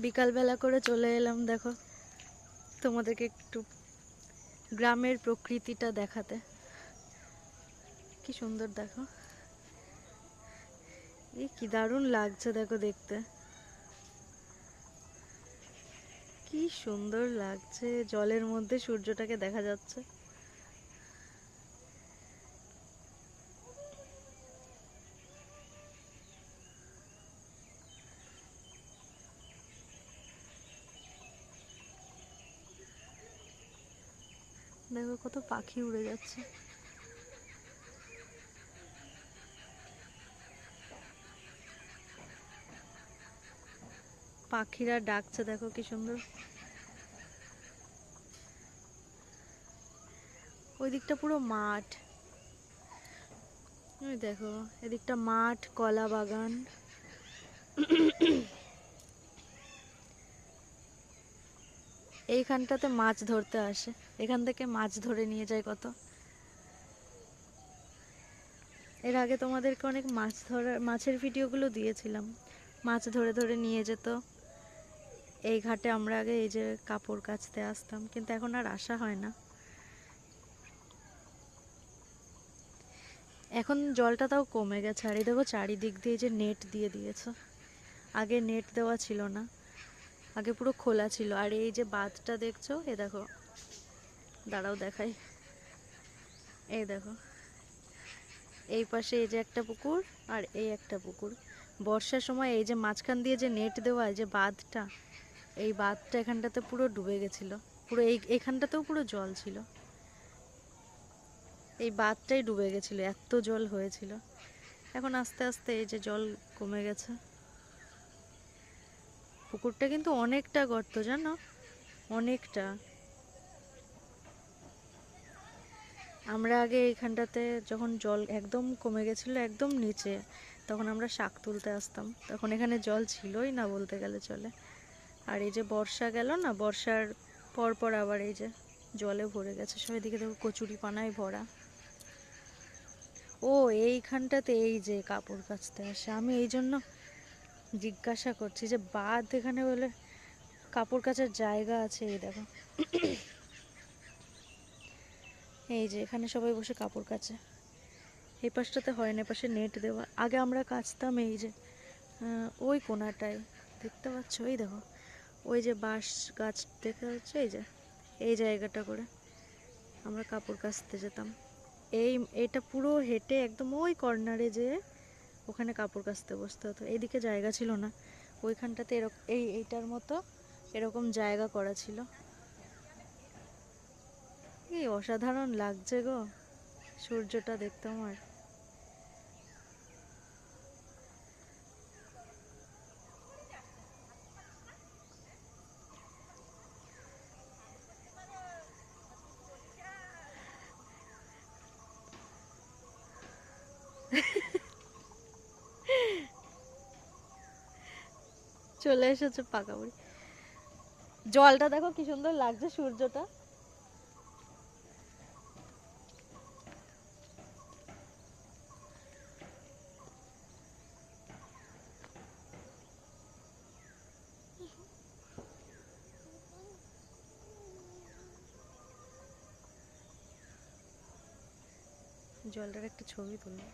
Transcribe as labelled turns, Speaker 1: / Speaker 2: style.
Speaker 1: বিকালবেলা করে চলে এলাম, দেখো। তোমাদেরকে একটু গ্রামের প্রকৃতিটা দেখাতে। কি সুন্দর, দেখো। এই কি দারুণ লাগছে, দেখো দেখতে। কি সুন্দর লাগছে, জলের মধ্যে সূর্যটাকে দেখা যাচ্ছে। দেখো কত পাখি উড়ে যাচ্ছে। পাখিরা ডাকছে, দেখো কি সুন্দর। ওই দিকটা পুরো মাঠ। দেখো, এদিকটা মাঠ, কলা বাগান। এইখানটাতে মাছ ধরতে আসে। এখান থেকে মাছ ধরে নিয়ে যায় কত? এর আগে তোমাদেরকে অনেক মাছ ধরার মাছের ভিডিওগুলো দিয়েছিলাম। মাছ ধরে ধরে নিয়ে যেত। এই ঘাটে আমরা আগে এই যে কাপড় কাচতে আসতাম, কিন্তু এখন আর আসা হয় না। এখন জলটা তাও কমে গেছে, আর এই দেখো চারিদিক দিয়ে যে নেট দিয়ে দিয়েছে। আগে নেট দেওয়া ছিল না। আগে পুরো খোলা ছিল। আর এই যে বাঁধটা দেখছ, এ দেখো। দাঁড়াও দেখাই। এই দেখো। এই পাশে এই যে একটা পুকুর আর এই একটা পুকুর। বর্ষার সময় এই যে মাঝখান দিয়ে যে নেট দেওয়া যে বাঁধটা, এই বাঁধটা এখানটাতে পুরো ডুবে গেছিল। পুরো এই, এখানটাতেও পুরো জল ছিল। এই বাঁধটাই ডুবে গেছিল, এত জল হয়েছিল। এখন আস্তে আস্তে এই যে জল কমে গেছে। পুকুরটা কিন্তু অনেকটা গর্ত, জানো? অনেকটা। আমরা আগে এইখানটাতে যখন জল একদম কমে গেছিল, একদম নিচে, তখন আমরা শাক তুলতে আসতাম। তখন এখানে জল ছিলই না বলতে গেলে চলে। আর এই যে বর্ষা গেল না, বর্ষার পর পর আবার এই যে জলে ভরে গেছে। সব এদিকে দেখো কচুরি পানায় ভরা। ও, এইখানটাতে এই যে কাপড় কাচতে আসে। আমি এই জন্য জিজ্ঞাসা করছি যে, বাদ এখানে বলে কাপড় কাচার জায়গা আছে, এই দেখো। এই যে, এখানে সবাই বসে কাপড় কাচে। এই পাশটাতে হয় না পাশে নেট দেওয়া। আগে আমরা কাচতাম এই যে ওই কোনাটায়। দেখতে পাচ্ছ? ওই দেখো, ওই যে বাঁশ গাছ দেখা যাচ্ছে, এই যে, এই জায়গাটা করে আমরা কাপড় কাচতে যেতাম। এই, এটা পুরো হেঁটে একদম ওই কর্নারে যে ওখানে কাপড় কাচতে বসতে হতো। এইদিকে জায়গা ছিল না। ওইখানটাতে এরকম এই এইটার মতো এরকম জায়গা করা ছিল। কি অসাধারণ লাগছে গো সূর্যটা দেখতে আমার। চলে এসেছে পাকা বুড়ি জলটা দেখো কি সুন্দর লাগছে সূর্যটা। জলটার একটা ছবি তুলবো